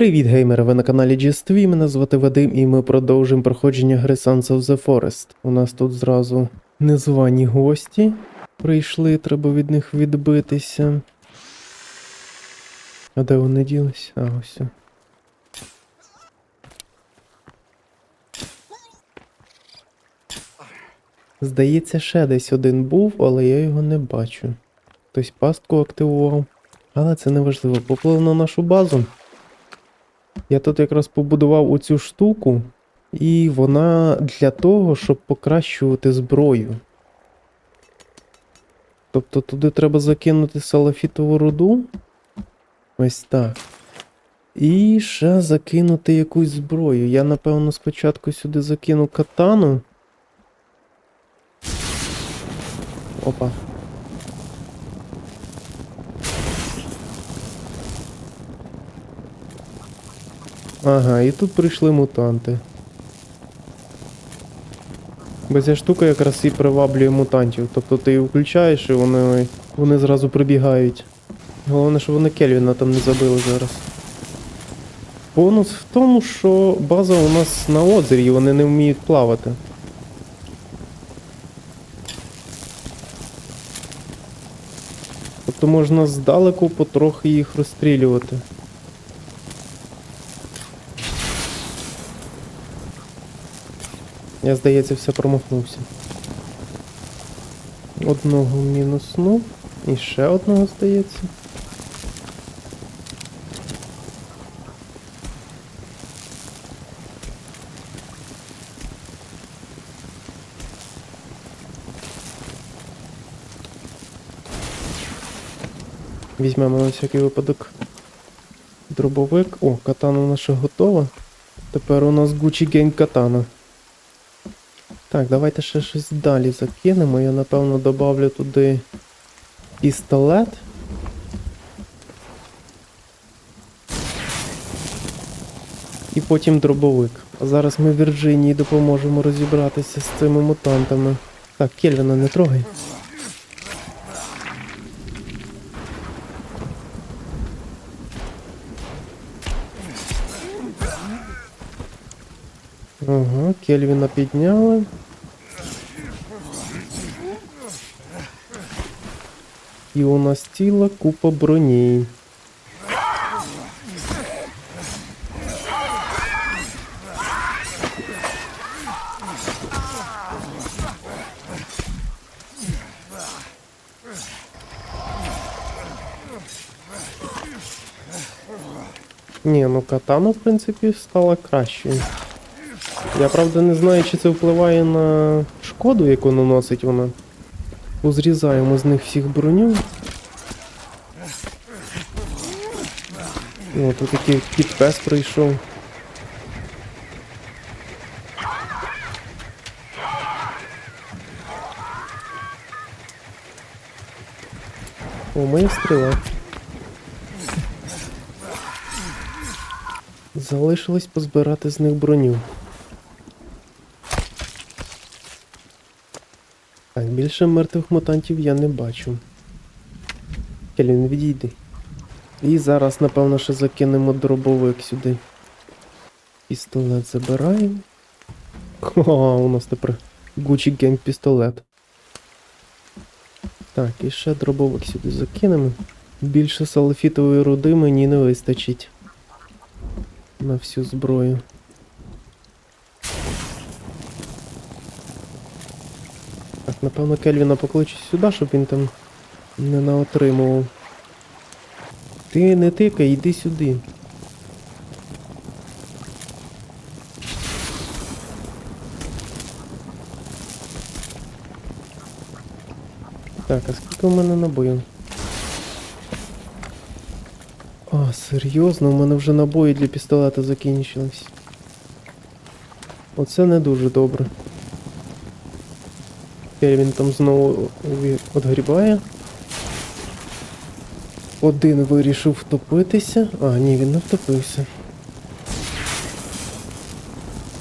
Привіт, геймери! Ви на каналі GSTV, мене звати Вадим, і ми продовжуємо проходження гри Sons of the Forest. У нас тут зразу незвані гості прийшли, треба від них відбитися. А де вони ділись? А, ось. Здається, ще десь один був, але я його не бачу. Хтось пастку активував. Але це не важливо. Поплив на нашу базу. Я тут якраз побудував оцю штуку, і вона для того, щоб покращувати зброю. Тобто туди треба закинути салафітову руду. Ось так. І ще закинути якусь зброю. Я, напевно, спочатку сюди закину катану. Опа. Ага, і тут прийшли мутанти. Бо ця штука якраз і приваблює мутантів. Тобто ти її включаєш і вони, вони зразу прибігають. Головне, щоб вони Кельвіна там не забили зараз. Бонус в тому, що база у нас на озері, і вони не вміють плавати. Тобто можна здалеку потрохи їх розстрілювати. Я, здається, все промахнувся. Одного мінуснув. І ще одного, здається. Візьмемо на всякий випадок дробовик. О, катана наша готова. Тепер у нас Gucci Gang катана. Так, давайте ще щось далі закинемо. Я напевно добавлю туди пістолет. І потім дробовик. А зараз ми Вірджинії допоможемо розібратися з цими мутантами. Так, Кельвіна не трогай. Ага, Кельвіна підняли. І у нас ціла купа броні. Ні, ну катана, в принципі, стала кращою. Я правда не знаю, чи це впливає на шкоду, яку наносить вона. Позрізаємо з них всіх броню. О, тут такий кіт пес прийшов. О, моя стріла. Залишилось позбирати з них броню. Так, більше мертвих мутантів я не бачу. Келін, відійди. І зараз, напевно, ще закинемо дробовик сюди. Пістолет забираємо. О, у нас тепер Gucci Gang пістолет. Так, і ще дробовик сюди закинемо. Більше салфітової руди мені не вистачить. На всю зброю. Напевно, Кельвіна покличу сюди, щоб він там не наотримував. Ти не тикай, йди сюди. Так, а скільки у мене набоїв? А, серйозно, у мене вже набої для пістолета закінчились. Оце не дуже добре. Тепер він там знову відгрібає. Один вирішив втопитися. А, ні, він не втопився.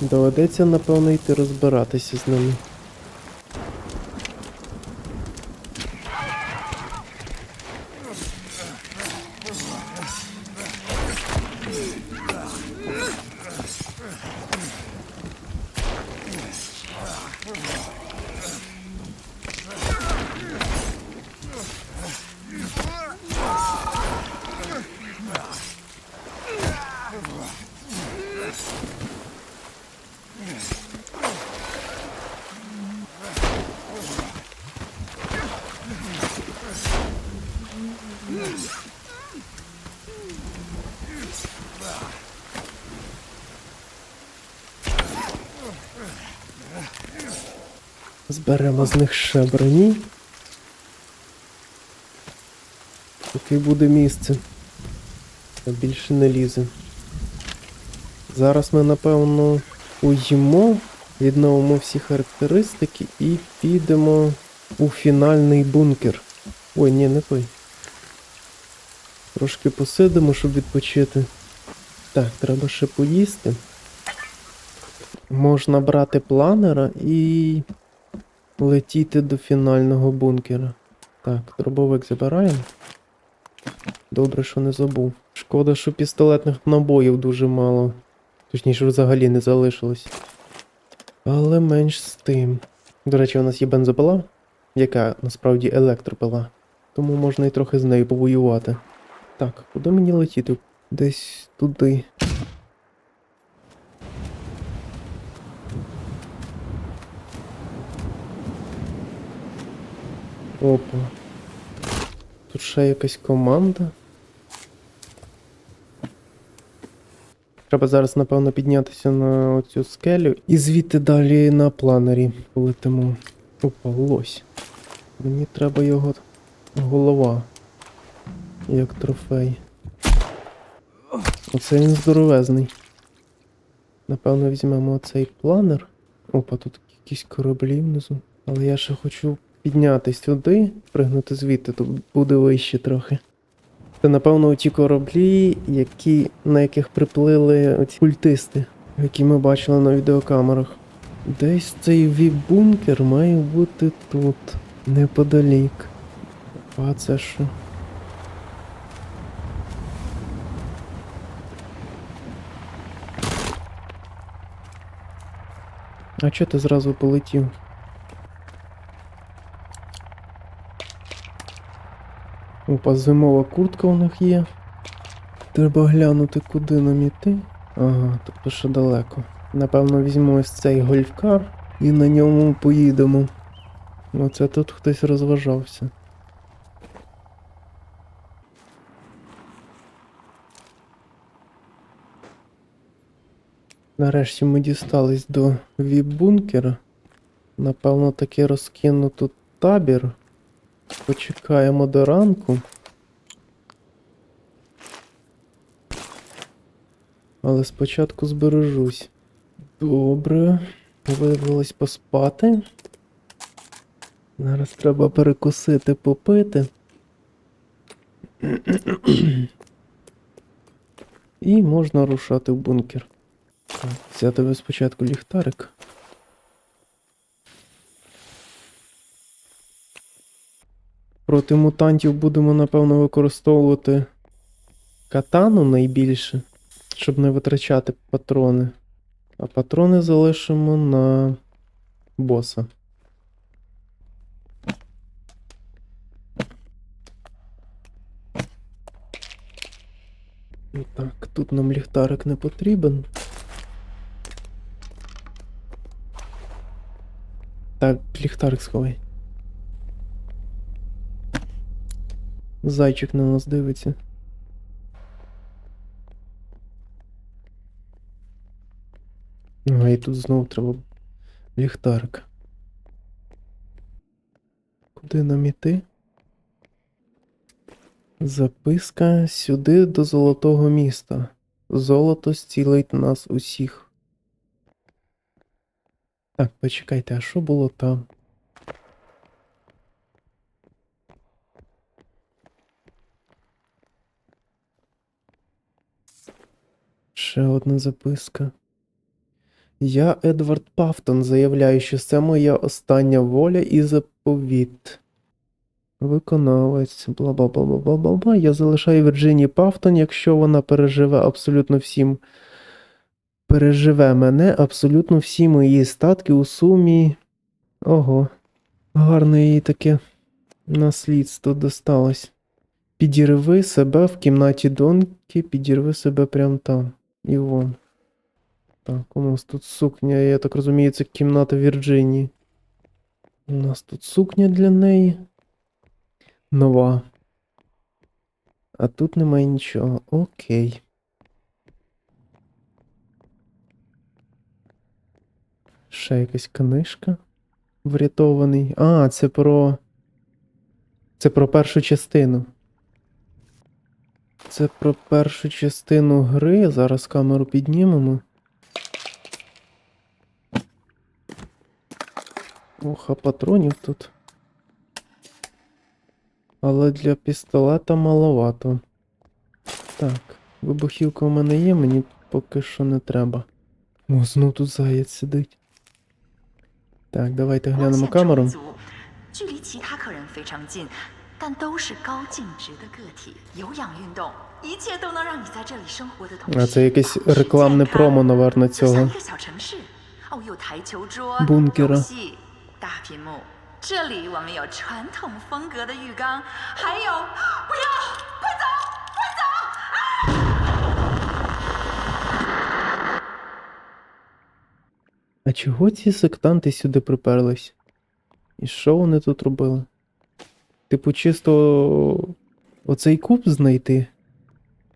Доведеться, напевно, йти розбиратися з ними. Зберемо з них ще броні. Таке буде місце. Більше не лізе. Зараз ми, напевно, уїмо, відновимо всі характеристики і підемо у фінальний бункер. Ой, ні, не той. Трошки посидимо, щоб відпочити. Так, треба ще поїсти. Можна брати планера і летіти до фінального бункера. Так, дробовик забираємо. Добре, що не забув. Шкода, що пістолетних набоїв дуже мало. Точніше, взагалі не залишилось. Але менш з тим. До речі, у нас є бензопила, яка насправді електропила. Тому можна і трохи з нею повоювати. Так, куди мені летіти? Десь туди. Опа. Тут ще якась команда. Треба зараз, напевно, піднятися на оцю скелю і звідти далі на планері полетимо. Опа, лось. Мені треба його голова. Як трофей. Оце він здоровезний. Напевно, візьмемо оцей планер. Опа, тут якісь кораблі внизу. Але я ще хочу піднятись туди, пригнути звідти, тут буде вище трохи. Це, напевно, ті кораблі, які, на яких приплили оці культисти, які ми бачили на відеокамерах. Десь цей віп-бункер має бути тут, неподалік. А це що? А чого ти зразу полетів? Опа, зимова куртка у них є. Треба глянути, куди нам іти. Ага, тобто ще далеко. Напевно, візьму ось цей гольфкар і на ньому поїдемо. Оце тут хтось розважався. Нарешті ми дістались до віп-бункера. Напевно, таки розкину табір. Почекаємо до ранку. Але спочатку збережусь. Добре. Виявилось поспати. Зараз треба перекусити, попити. І можна рушати в бункер. Взяти спочатку ліхтарик. Проти мутантів будемо, напевно, використовувати катану найбільше, щоб не витрачати патрони. А патрони залишимо на боса. Так, тут нам ліхтарик не потрібен. Так, ліхтарик сховай. Зайчик на нас дивиться. А, і тут знову треба ліхтарик. Куди нам іти? Записка сюди до золотого міста. Золото зцілить нас усіх. Так, почекайте, а що було там? Ще одна записка. Я, Едвард Пафтон, заявляю, що це моя остання воля і заповіт. Виконавець, бла бла бла бла бла бла бла. Я залишаю Вірджинії Пафтон, якщо вона переживе абсолютно всім. Переживе мене абсолютно всі мої статки у сумі. Ого. Гарне їй таке наслідство досталось. Підірви себе в кімнаті доньки, підірви себе прямо там. І вон. Так, у нас тут сукня, я так розумію, це кімната Вірджинії. У нас тут сукня для неї. Нова. А тут немає нічого. Окей. Ще якась книжка. Врятований. А, це про. Це про першу частину. Це про першу частину гри. Зараз камеру піднімемо. Ох, а патронів тут. Але для пістолета маловато. Так, вибухівка у мене є, мені поки що не треба. О, знов тут заєць сидить. Так, давайте 光 глянемо 线 камеру. 充足，距离其他客人非常近， 但都是高净值的个体，有氧运动，一切都能让你在这里生活的同 А 时 це якесь 保持 рекламне 健康 промо, наверно, 就像 цього. 一个小城市，哦，有台球桌、 Бункера. 游戏、大屏幕。这里我们有传统风格的浴缸，还有不要，快走，快走！ А чого ці сектанти сюди приперлись? І що вони тут робили? Типу, чисто оцей куб знайти?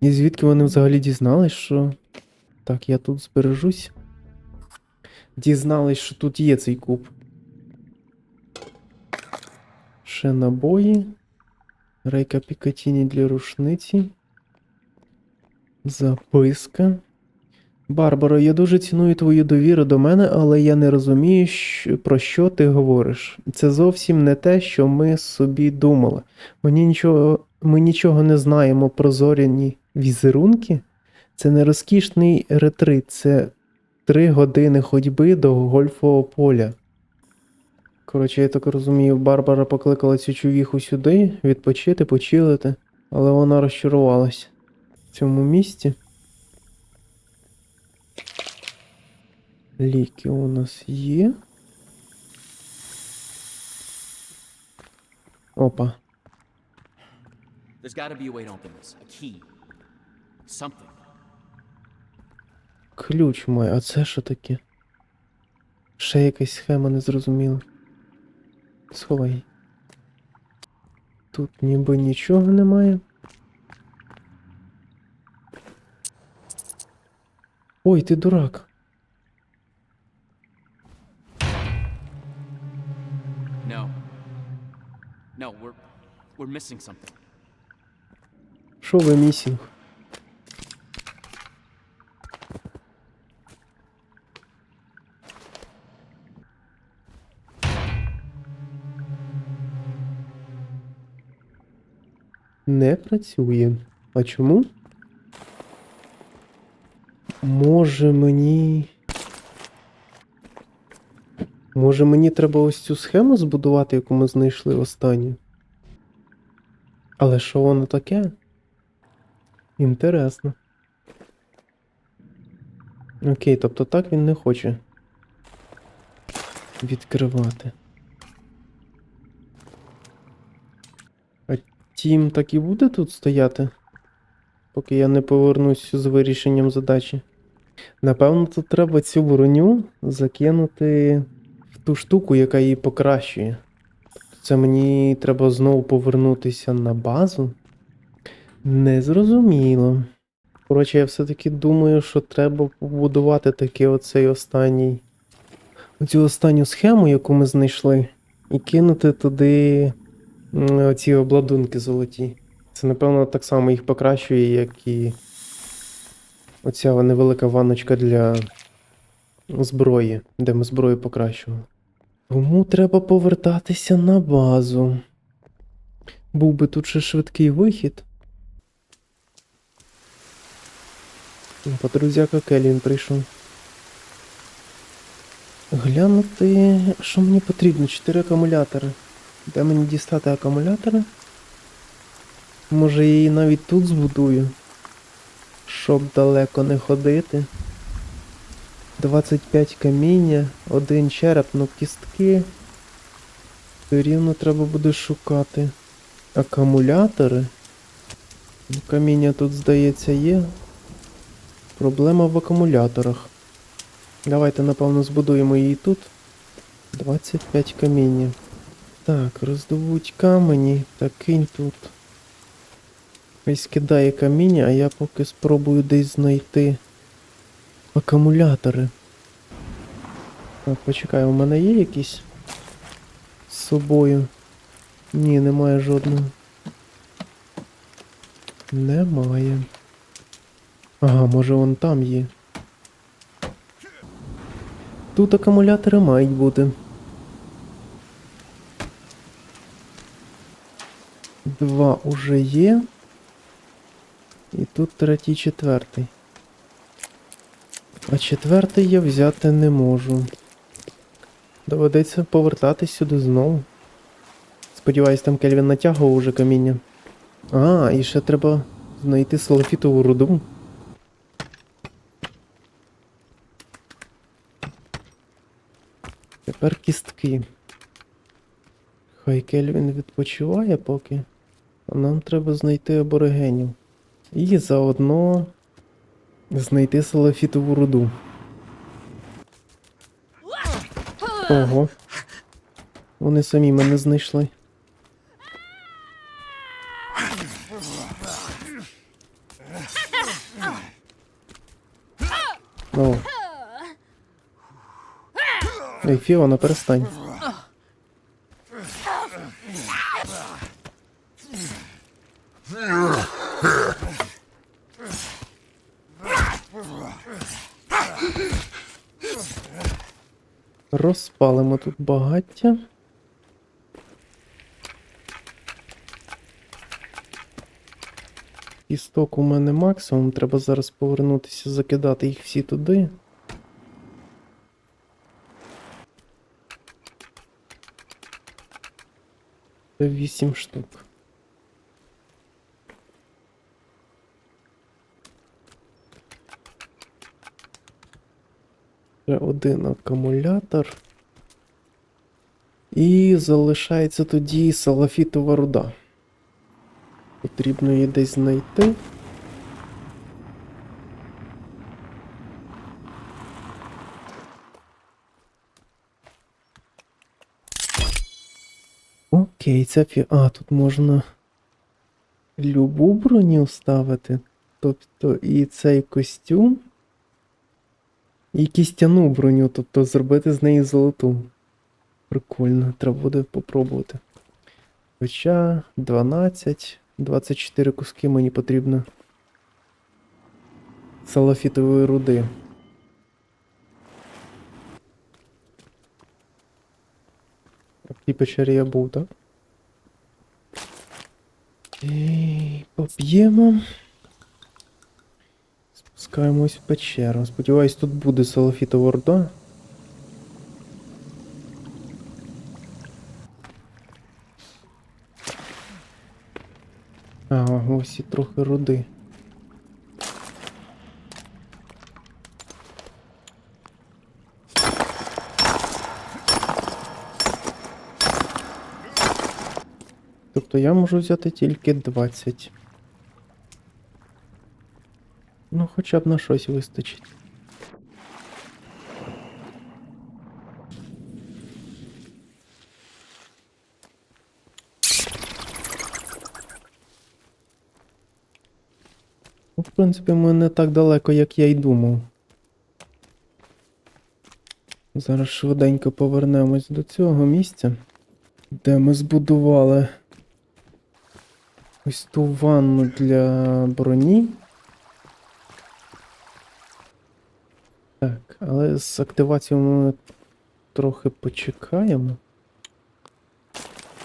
І звідки вони взагалі дізнались, що. Так, я тут збережусь. Дізнались, що тут є цей куб. Ще набої. Рейка Пікатіні для рушниці. Записка. Барбаро, я дуже ціную твою довіру до мене, але я не розумію, про що ти говориш. Це зовсім не те, що ми собі думали. Мені нічого, ми нічого не знаємо про зоряні візерунки. Це не розкішний ретрит, це три години ходьби до гольфового поля. Коротше, я так розумію, Барбара покликала цю чувіху сюди відпочити, почилити, але вона розчарувалась в цьому місці. Ліки у нас є. Опа. There's got to be a way to open this. A key. Something. Ключ мой, а це що таке? Ще якась схема незрозуміла. Сховай. Тут ніби нічого немає. Ой, ти дурак. We're missing something. Що ви місінг? Не працює. А чому? Може мені. Може мені треба ось цю схему збудувати, яку ми знайшли останню? Але що воно таке? Інтересно. Окей, тобто так він не хоче відкривати. А тім так і буде тут стояти, поки я не повернусь з вирішенням задачі. Напевно, тут треба цю броню закинути в ту штуку, яка її покращує. Це мені треба знову повернутися на базу. Незрозуміло. Коротше, я все-таки думаю, що треба побудувати таки оцей останній. Оцю останню схему, яку ми знайшли, і кинути туди м, оці обладунки золоті. Це, напевно, так само їх покращує, як і оця невелика ванночка для зброї, де ми зброю покращували. Тому треба повертатися на базу. Був би тут ще швидкий вихід. Опа, друзяка Келін прийшов. Глянути, що мені потрібно? Чотири акумулятори. Де мені дістати акумулятори? Може я її навіть тут збудую, щоб далеко не ходити. 25 каміння, один череп, ну кістки. Все рівно треба буде шукати. Акумулятори. Ну, Каміння тут, здається, є. Проблема в акумуляторах. Давайте, напевно, збудуємо її тут. 25 каміння. Так, роздобуть камені та кинь тут. Хай скидає каміння, а я поки спробую десь знайти акумулятори. Так, почекай, у мене є якісь з собою. Ні, немає жодного. Немає. Ага, може вон там є. Тут акумулятори мають бути. Два уже є. І тут третій, четвертий. А четвертий я взяти не можу. Доведеться повертатись сюди знову. Сподіваюсь, там Кельвін натягував уже каміння. А, і ще треба знайти салафітову руду. Тепер кістки. Хай Кельвін відпочиває поки. А нам треба знайти аборигенів. І заодно знайти салафітову руду. Ого. Вони самі мене знайшли. О. Ей, Фіона, перестань. Розпалимо тут багаття. Істок у мене максимум, треба зараз повернутися, закидати їх всі туди. Це вісім штук. Ще один акумулятор. І залишається тоді салафітова руда. Потрібно її десь знайти. Окей, це фі... А, тут можна любу броню ставити. Тобто і цей костюм. І кістяну броню, тобто зробити з неї золоту. Прикольно, треба буде попробувати. Хоча 12, 24 куски мені потрібно. Салафітової руди. В тій печері я був, так? І поп'ємо. Спускаємось в печеру. Сподіваюсь, тут буде салафітова руда. Ага, ось і трохи руди. Тобто я можу взяти тільки 20. Ну, хоча б на щось вистачить. Ну, в принципі, ми не так далеко, як я й думав. Зараз швиденько повернемось до цього місця, де ми збудували ось ту ванну для броні. Так, але з активацією ми трохи почекаємо.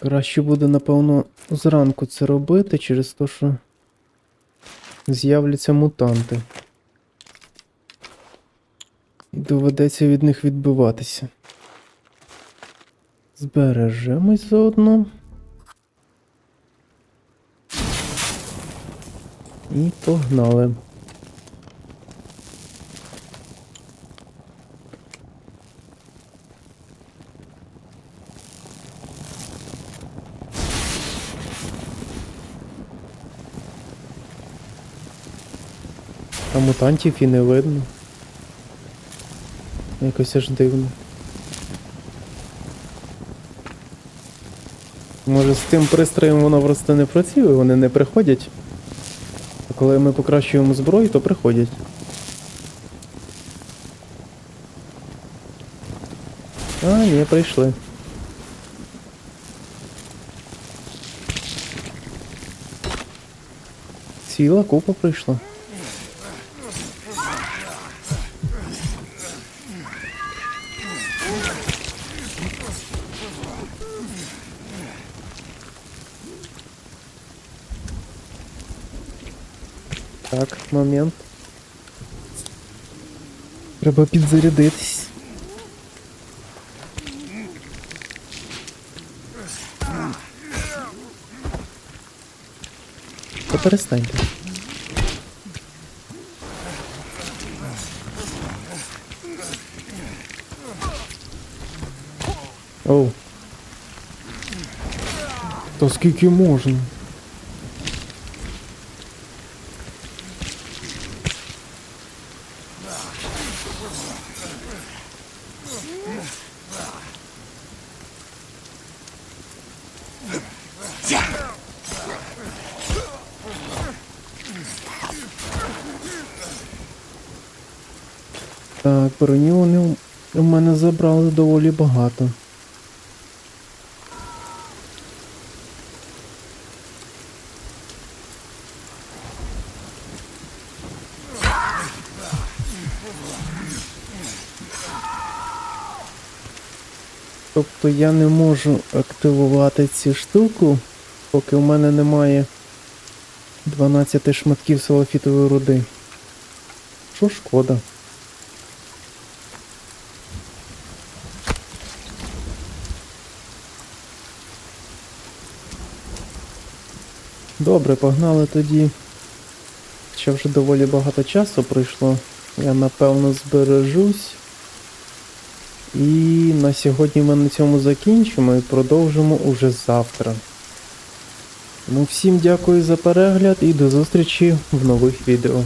Краще буде, напевно, зранку це робити через те, що з'являться мутанти. І доведеться від них відбиватися. Збережемось заодно. І погнали. мутантів і не видно. Якось аж дивно. Може з тим пристроєм воно просто не працює, вони не приходять. А коли ми покращуємо зброю, то приходять. А, ні, прийшли. Ціла купа прийшла. Момент. Треба підзарядитись. Та перестаньте. Оу. Та скільки можна? Забрали доволі багато. Тобто я не можу активувати цю штуку, поки в мене немає 12 шматків салафітової руди. Що шкода. Добре, погнали тоді. Ще вже доволі багато часу пройшло. Я напевно збережусь. І на сьогодні ми на цьому закінчимо і продовжимо уже завтра. Тому всім дякую за перегляд і до зустрічі в нових відео.